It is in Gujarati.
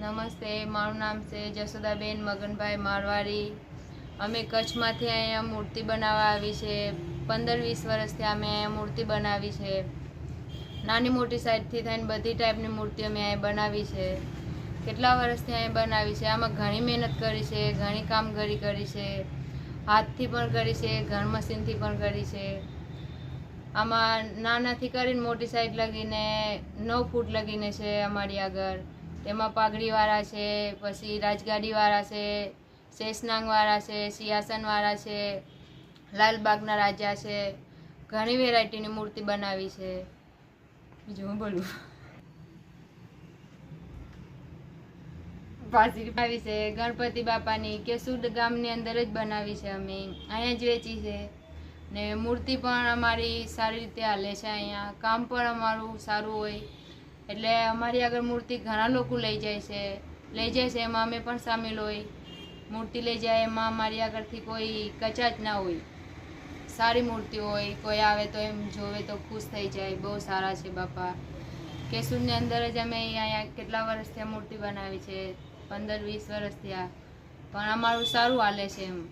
નમસ્તે, મારું નામ છે જસોદાબેન મગનભાઈ મારવાડી. અમે કચ્છમાંથી અહીંયા મૂર્તિ બનાવવા આવી છે. પંદર વીસ વર્ષથી અમે અહીંયા મૂર્તિ બનાવી છે. નાની મોટી સાઈડથી થઈને બધી ટાઈપની મૂર્તિ અમે અહીંયા બનાવી છે. કેટલા વર્ષથી અહીંયા બનાવી છે? આમાં ઘણી મહેનત કરી છે, ઘણી કામગીરી કરી છે. હાથથી પણ કરી છે, ઘર મશીનથી પણ કરી છે. આમાં નાનાથી કરીને મોટી સાઈડ લગીને નવ ફૂટ લગીને છે અમારી આગળ. તેમાં પાઘડીવાળા છે, પછી રાજગાડીવાળા છે શેષનાંગવાળા છે, સિંહાસનવાળા છે, લાલબાગના રાજા છે, ઘણી વેરાયટીની મૂર્તિ બનાવી છે. બીજું હું બોલું? પાછી બનાવી છે, ગણપતિ બાપાની કેસુડ ગામની અંદર જ બનાવી છે અમે. અહીંયા જ વેચી છે. ને મૂર્તિ પણ અમારી સારી રીતે હાલે છે અહીંયા. કામ પણ અમારું સારું હોય. એટલે અમારી આગળ મૂર્તિ ઘણા લોકો લઈ જાય છે. લઈ જાય છે, એમાં અમે પણ સામેલ હોય. મૂર્તિ લઈ જાય, એમાં અમારી આગળથી કોઈ કચાચ ના હોય. સારી મૂર્તિ હોય, કોઈ આવે તો એમ જોવે તો ખુશ થઈ જાય, બહુ સારા છે બાપા. કેસુરની અંદર જ અમે અહીંયા કેટલા વર્ષથી મૂર્તિ બનાવી છે? પંદર, વીસ વર્ષથી આ પણ અમારું સારું હાલે છે એમ.